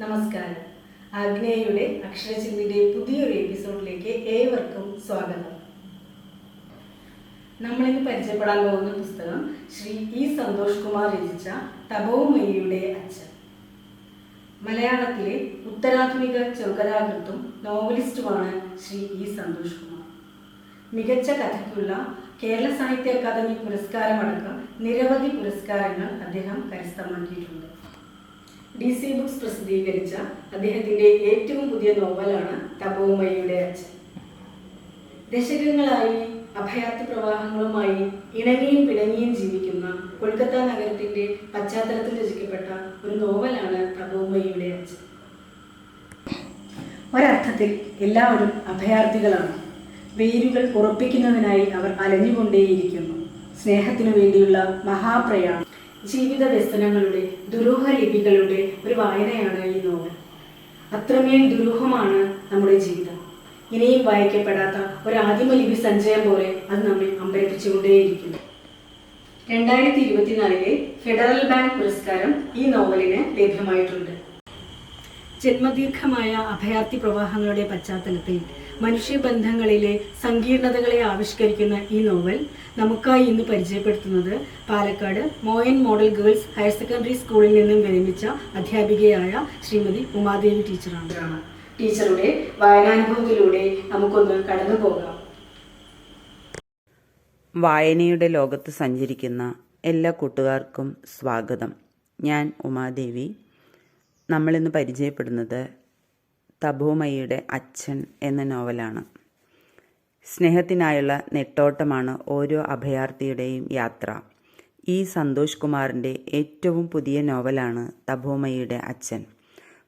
നമസ്കാരം. ആഗ്നേയയുടെ അക്ഷരചിന്തിന്റെ പുതിയൊരു എപ്പിസോഡിലേക്ക് ഏവർക്കും സ്വാഗതം. നമ്മളിന്ന് പരിചയപ്പെടാൻ പോകുന്ന പുസ്തകം ശ്രീ ഇ സന്തോഷ് കുമാർ രചിച്ച തപോമയിയുടെ അച്ഛൻ. മലയാളത്തിലെ ഉത്തരാധുനിക ചെറുകഥാകൃത്തും നോവലിസ്റ്റുമാണ് ശ്രീ ഇ സന്തോഷ് കുമാർ. മികച്ച കഥയ്ക്കുള്ള കേരള സാഹിത്യ അക്കാദമി പുരസ്കാരമടക്കം നിരവധി പുരസ്കാരങ്ങൾ അദ്ദേഹം കരസ്ഥമാക്കിയിട്ടുണ്ട്. ഡി സി ബുക്സ് പ്രസിദ്ധീകരിച്ച അദ്ദേഹത്തിന്റെ ഏറ്റവും പുതിയ നോവലാണ് തപോമയുടെ അച്ഛൻ. ദശകങ്ങളായി അഭയാർത്ഥി പ്രവാഹങ്ങളുമായി ഇണങ്ങിയും പിണങ്ങിയും ജീവിക്കുന്ന കൊൽക്കത്ത നഗരത്തിന്റെ പശ്ചാത്തലത്തിൽ രചിക്കപ്പെട്ട ഒരു നോവലാണ് തപോമയുടെ അച്ഛൻ. ഒരർത്ഥത്തിൽ എല്ലാവരും അഭയാർത്ഥികളാണ്. വേരുകൾ ഉറപ്പിക്കുന്നതിനായി അവർ അലഞ്ഞുകൊണ്ടേയിരിക്കുന്നു. സ്നേഹത്തിനു വേണ്ടിയുള്ള മഹാപ്രയാണം. ജീവിത വ്യസനങ്ങളുടെ ദുരൂഹ ലിപികളുടെ ഒരു വായനയാണ് ഈ നോവൽ. അത്രമേൽ ദുരൂഹമാണ് നമ്മുടെ ജീവിതം. ഇനിയും വായിക്കപ്പെടാത്ത ഒരു ആദിമ ലിപി സഞ്ചയം പോലെ അത് നമ്മെ അമ്പരപ്പിച്ചുകൊണ്ടേയിരിക്കുന്നു. രണ്ടായിരത്തി ഇരുപത്തിനാലിലെ ഫെഡറൽ ബാങ്ക് പുരസ്കാരം ഈ നോവലിന് ലഭ്യമായിട്ടുണ്ട്. ജന്മദീർഘമായ അഭയാർത്ഥി പ്രവാഹങ്ങളുടെ പശ്ചാത്തലത്തിൽ മനുഷ്യബന്ധങ്ങളിലെ സങ്കീർണതകളെ ആവിഷ്കരിക്കുന്ന ഈ നോവൽ നമുക്കായി ഇന്ന് പരിചയപ്പെടുത്തുന്നത് Palakkad Moyan model girls higher secondary സ്കൂളിൽ നിന്നും വിരമിച്ച അധ്യാപികയായ ശ്രീമതി ഉമാദേവി ടീച്ചറാണ്. ടീച്ചറുടെ വായനാനുഭവത്തിലൂടെ നമുക്കൊന്ന് കടന്നു പോകാം. വായനയുടെ ലോകത്ത് സഞ്ചരിക്കുന്ന എല്ലാ കൂട്ടുകാർക്കും സ്വാഗതം. ഞാൻ ഉമാദേവി. നമ്മളിന്ന് പരിചയപ്പെടുന്നത് തപോമയുടെ അച്ഛൻ എന്ന നോവലാണ്. സ്നേഹത്തിനായുള്ള നെട്ടോട്ടമാണ് ഓരോ അഭയാർത്ഥിയുടെയും യാത്ര. ഈ സന്തോഷ് കുമാറിന്റെ ഏറ്റവും പുതിയ നോവലാണ് തപോമയുടെ അച്ഛൻ.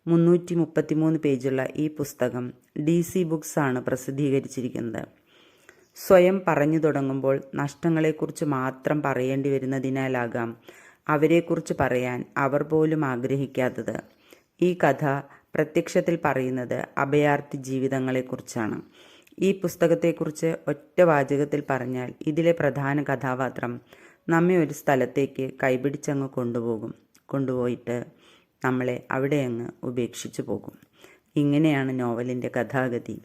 മുന്നൂറ്റി മുപ്പത്തിമൂന്ന് പേജുള്ള ഈ പുസ്തകം ഡി സി ബുക്സ് ആണ് പ്രസിദ്ധീകരിച്ചിരിക്കുന്നത്. സ്വയം പറഞ്ഞു തുടങ്ങുമ്പോൾ നഷ്ടങ്ങളെക്കുറിച്ച് മാത്രം പറയേണ്ടി വരുന്നതിനാലാകാം അവരെക്കുറിച്ച് പറയാൻ അവർ പോലും ആഗ്രഹിക്കാത്തത്. ഈ കഥ പ്രത്യക്ഷത്തിൽ പറയുന്നത് അഭയാർത്ഥി ജീവിതങ്ങളെക്കുറിച്ചാണ്. ഈ പുസ്തകത്തെക്കുറിച്ച് ഒറ്റ വാചകത്തിൽ പറഞ്ഞാൽ ഇതിലെ പ്രധാന കഥാപാത്രം നമ്മെ ഒരു സ്ഥലത്തേക്ക് കൈപിടിച്ചങ്ങ് കൊണ്ടുപോകും. കൊണ്ടുപോയിട്ട് നമ്മളെ അവിടെ അങ്ങ് ഉപേക്ഷിച്ചു പോകും. ഇങ്ങനെയാണ് നോവലിന്റെ കഥാഗതി.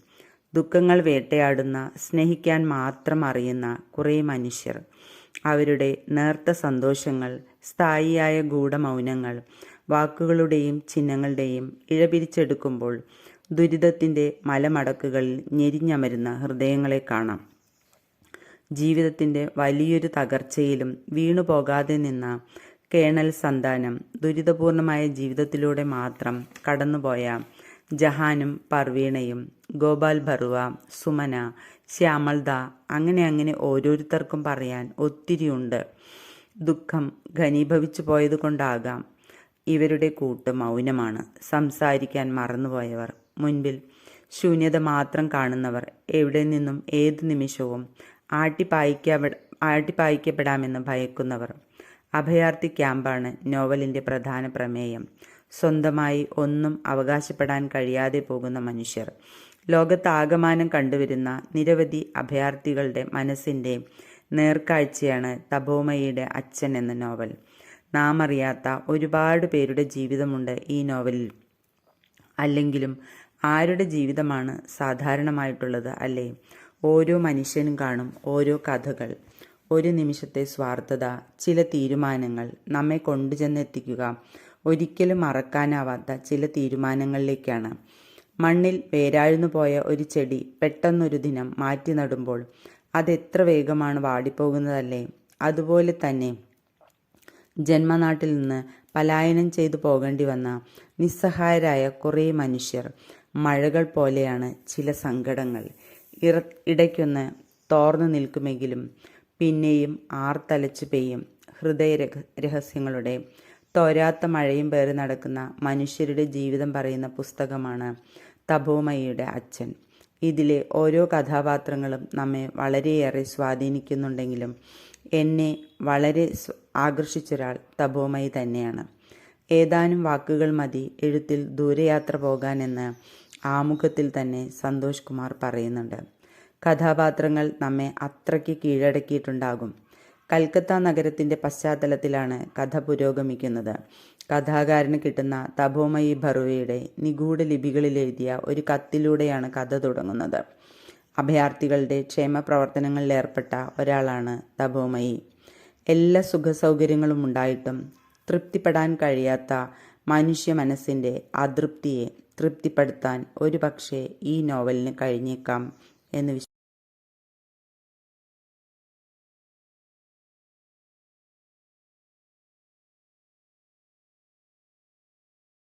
ദുഃഖങ്ങൾ വേട്ടയാടുന്ന സ്നേഹിക്കാൻ മാത്രം അറിയുന്ന കുറേ മനുഷ്യർ. അവരുടെ നേർത്ത സന്തോഷങ്ങൾ സ്ഥായിയായ ഗൂഢമൗനങ്ങൾ വാക്കുകളുടെയും ചിഹ്നങ്ങളുടെയും ഇഴപിരിച്ചെടുക്കുമ്പോൾ ദുരിതത്തിന്റെ മലമടക്കുകളിൽ ഞെരിഞ്ഞമരുന്ന ഹൃദയങ്ങളെ കാണാം. ജീവിതത്തിന്റെ വലിയൊരു തകർച്ചയിലും വീണുപോകാതെ നിന്ന കേണൽ സന്താനം ദുരിതപൂർണമായ ജീവിതത്തിലൂടെ മാത്രം കടന്നുപോയ ജഹാനും പർവീണയും ഗോപാൽ ബറുവ സുമന ശ്യാമൾദ അങ്ങനെ അങ്ങനെ ഓരോരുത്തർക്കും പറയാൻ ഒത്തിരിയുണ്ട്. ദുഃഖം ഘനീഭവിച്ചു പോയതുകൊണ്ടാകാം ഇവരുടെ കൂട്ട് മൗനമാണ്. സംസാരിക്കാൻ മറന്നുപോയവർ. മുൻപിൽ ശൂന്യത മാത്രം കാണുന്നവർ എവിടെ നിന്നും ഏത് നിമിഷവും ആട്ടിപ്പായിക്കപ്പെട ആട്ടിപ്പായിക്കപ്പെടാമെന്ന് ഭയക്കുന്നവർ. അഭയാർത്ഥി ക്യാമ്പാണ് നോവലിന്റെ പ്രധാന പ്രമേയം. സ്വന്തമായി ഒന്നും അവകാശപ്പെടാൻ കഴിയാതെ പോകുന്ന മനുഷ്യർ. ലോകത്താകമാനം കണ്ടുവരുന്ന നിരവധി അഭയാർത്ഥികളുടെ മനസ്സിന്റെ നേർക്കാഴ്ചയാണ് തപോമയുടെ അച്ഛൻ എന്ന നോവൽ. നാം അറിയാത്ത ഒരുപാട് പേരുടെ ജീവിതമുണ്ട് ഈ നോവലിൽ. അല്ലെങ്കിലും ആരുടെ ജീവിതമാണ് സാധാരണമായിട്ടുള്ളത് അല്ലേ? ഓരോ മനുഷ്യനും കാണും ഓരോ കഥകൾ. ഒരു നിമിഷത്തെ സ്വാർത്ഥത ചില തീരുമാനങ്ങൾ നമ്മെ കൊണ്ടുചെന്നെത്തിക്കുക ഒരിക്കലും മറക്കാനാവാത്ത ചില തീരുമാനങ്ങളിലേക്കാണ്. മണ്ണിൽ വേരാഴ്ന്നു പോയ ഒരു ചെടി പെട്ടെന്നൊരു ദിനം മാറ്റി നടുമ്പോൾ അതെത്ര വേഗമാണ് വാടിപ്പോകുന്നതല്ലേ? അതുപോലെ തന്നെ ജന്മനാട്ടിൽ നിന്ന് പലായനം ചെയ്തു പോകേണ്ടി വന്ന നിസ്സഹായരായ കുറേ മനുഷ്യർ മഴകൾ പോലെയാണ് ചില സങ്കടങ്ങൾ. ഇറ ഇടയ്ക്കൊന്ന് തോർന്നു നിൽക്കുമെങ്കിലും പിന്നെയും ആർത്തലച്ചു പെയ്യും ഹൃദയ രഹ രഹസ്യങ്ങളുടെ. തോരാത്ത മഴയും പേറി നടക്കുന്ന മനുഷ്യരുടെ ജീവിതം പറയുന്ന പുസ്തകമാണ് തപോമയിയുടെ അച്ഛൻ. ഇതിലെ ഓരോ കഥാപാത്രങ്ങളും നമ്മെ വളരെയേറെ സ്വാധീനിക്കുന്നുണ്ടെങ്കിലും എന്നെ വളരെ ആകർഷിച്ചൊരാൾ തപോമയി തന്നെയാണ്. ഏതാനും വാക്കുകൾ മതി എഴുത്തിൽ ദൂരയാത്ര പോകാനെന്ന് ആമുഖത്തിൽ തന്നെ സന്തോഷ് കുമാർ പറയുന്നുണ്ട്. കഥാപാത്രങ്ങൾ നമ്മെ അത്രയ്ക്ക് കീഴടക്കിയിട്ടുണ്ടാകും. കൽക്കത്ത നഗരത്തിന്റെ പശ്ചാത്തലത്തിലാണ് കഥ പുരോഗമിക്കുന്നത്. കഥാകാരന് കിട്ടുന്ന തപോമയി ഭറുവയുടെ നിഗൂഢ ലിപികളിൽ എഴുതിയ ഒരു കത്തിലൂടെയാണ് കഥ തുടങ്ങുന്നത്. അഭയാർത്ഥികളുടെ ക്ഷേമ പ്രവർത്തനങ്ങളിൽ ഏർപ്പെട്ട ഒരാളാണ് തപോമയി. എല്ലാ സുഖസൗകര്യങ്ങളും ഉണ്ടായിട്ടും തൃപ്തിപ്പെടാൻ കഴിയാത്ത മനുഷ്യ മനസ്സിന്റെ അതൃപ്തിയെ തൃപ്തിപ്പെടുത്താൻ ഒരു പക്ഷേ ഈ നോവലിന് കഴിഞ്ഞേക്കാം എന്ന്